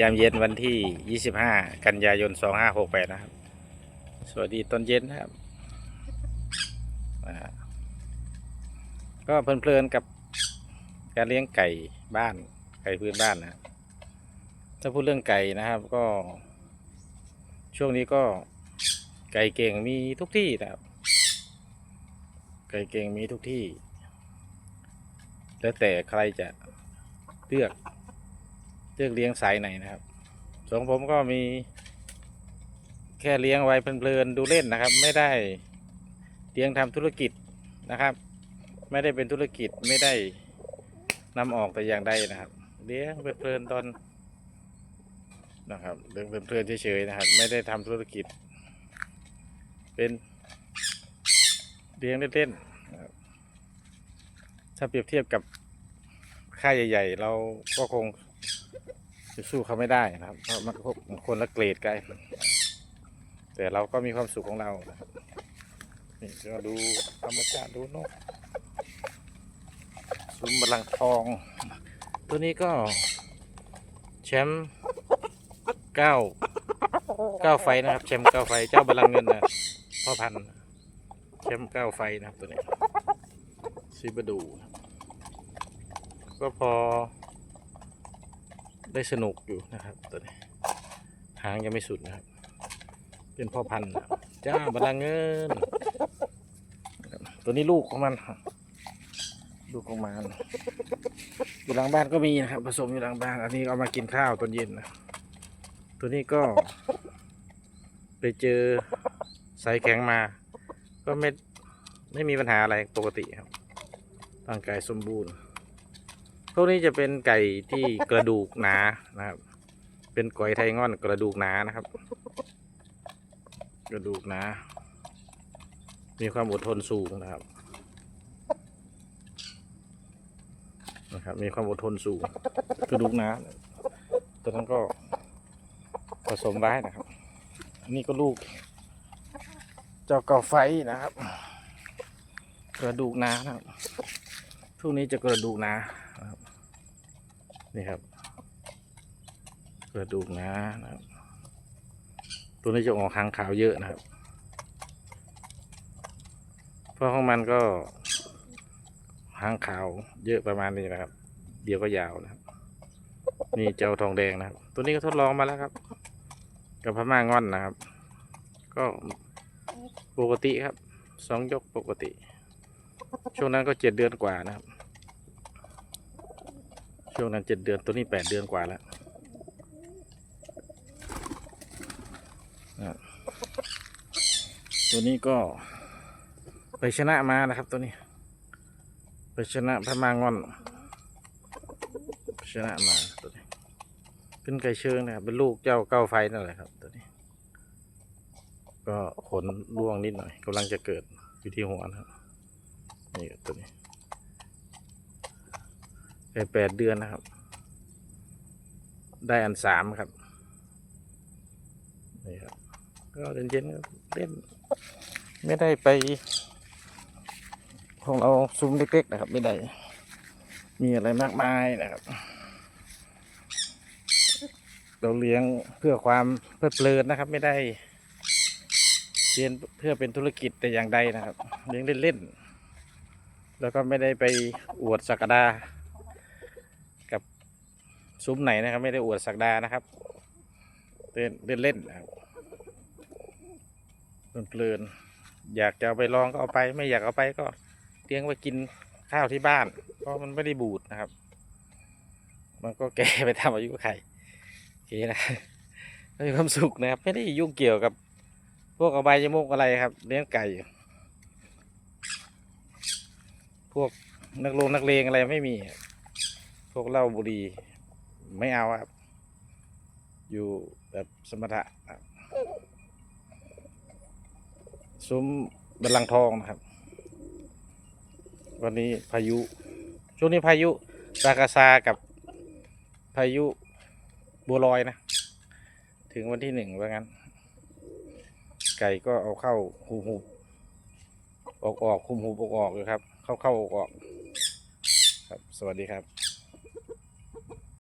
ยามเย็นวันที่ 25 กันยายน 2568 นะครับ สวัสดีตอนเย็นนะครับ ก็เพลินๆกับการเลี้ยงไก่บ้าน ไก่พื้นบ้านนะถ้าพูดเรื่องไก่นะครับก็ ช่วงนี้ก็ไก่เก่งมีทุกที่นะครับ ไก่เก่งมีทุกที่ แล้วแต่ใครจะเลือก เลือกเลี้ยงสายไหนนะครับส่วนของผมก็มี แค่เลี้ยงไว้เพลินๆดูเล่นนะครับ ไม่ได้เลี้ยงทำธุรกิจนะครับ ไม่ได้เป็นธุรกิจไม่ได้นำออกแต่อย่างใดนะครับ เลี้ยงเพลินๆตอนนะครับเลี้ยงเพลินๆเฉยๆนะครับ ไม่ได้ทำธุรกิจ เป็นเลี้ยงเล่นๆนะครับถ้าเปรียบเทียบกับค่ายใหญ่ ๆ เราก็คง จะสู้เขาไม่ได้นะครับเพราะมันคนละเกรดกันแต่เราก็มีความสุขของเรานะครับนี่ก็ดูธรรมชาติดูนกซุ้มบัลลังก์ทอง ตัวนี้ก็แชมป์เก้าเก้าไฟนะครับแชมป์เก้าไฟเจ้าบัลลังก์เงินนะพ่อพันธุ์แชมป์เก้าไฟนะครับตัวนี้ซีบดู ก็พอ ได้สนุกอยู่นะครับตัวนี้หางยังไม่สุดนะครับ เป็นพ่อพันธุ์นะจ้าบลังก์เงิน ตัวนี้ลูกของมันลูกของมันอยู่หลังบ้านก็มีนะครับ ผสมอยู่หลังบ้าน อันนี้เอามากินข้าวตอนเย็นนะตัวนี้ก็ ไปเจอสายแข็งมา ก็ไม่ไม่มีปัญหาอะไรปกติครับร่างกายสมบูรณ์ พวกนี้จะเป็นไก่ที่กระดูกหนานะครับ เป็นก๋อยไทยง่อนกระดูกหนานะครับ กระดูกหนา มีความอดทนสูงนะครับนะครับ มีความอดทนสูงกระดูกหนาตัวนั้นก็ผสมไว้นะครับอันนี้ก็ลูก เจ้าเก่าไฟนะครับ กระดูกหนานะครับพวกนี้จะกระดูกหนา นี่ครับกระดูกนะนะครับ ตัวนี้จะออกหางขาวเยอะนะครับ เพราะของมันก็หางขาวเยอะประมาณนี้นะครับ เดี๋ยวก็ยาวนะครับ นี่เจ้าทองแดงนะครับ ตัวนี้ก็ทดลองมาแล้วครับกับพม่างอนนะครับ ก็ปกติครับสองยกปกติ ช่วงนั้นก็เจ็ดเดือนกว่านะครับ ช่วงนั้นเจ็ดเดือนตัวนี้แปดเดือนกว่าแล้วนะครับตัวนี้ก็ไปชนะมานะครับตัวนี้ ไปชนะพม่างอน ชนะมาตัวนี้เป็นไก่เชิงนะครับเป็นลูกเจ้าเก้าไฟนั่นแหละครับ ตัวนี้ ก็ขนร่วงนิดหน่อยกำลังจะเกิดอยู่ที่หัวนะครับนี่ตัวนี้ แค่แปดเดือนนะครับ ได้อันสามครับนี่ครับ ก็เล่นเย็นๆเล่นไม่ได้ไป ของเราซุ้มเล็กๆนะครับ ไม่ได้ มีอะไรมากมายนะครับ เราเลี้ยงเพื่อความเพลิดเพลินนะครับ ไม่ได้เลียงเพื่อเป็นธุรกิจแต่อย่างใดนะครับ เลี้ยงเล่นๆแล้วก็ไม่ได้ไปอวดสักดา ซุ้มไหนนะครับ ไม่ได้อวดสักดานะครับเล่นเล่นเล่นนะครับเพลินๆอยากจะเอาไปลองก็เอาไป ไม่อยากเอาไปก็เลี้ยงไว้กินข้าวที่บ้าน เพราะมันไม่ได้บูดนะครับ มันก็แก่ไปทำอายุไข่โอเคนะมีความสุขนะครับ ไม่ได้ยุ่งเกี่ยวกับพวกอบายยมุกอะไรครับ เลี้ยงไก่ พวกนักลงนักเลงอะไรไม่มี พวกเหล้าบุหรี่ ไม่เอาครับ อยู่แบบสมถะครับซุ้มบัลลังทองนะครับ วันนี้พายุ ช่วงนี้พายุซากาซากับพายุบัวลอยนะ ถึงวันที่หนึ่งว่างั้น ไก่ก็เอาเข้าหูหูออกออกคุมหูออกออกอยู่ครับ เข้าเข้าออกออกครับ สวัสดีครับ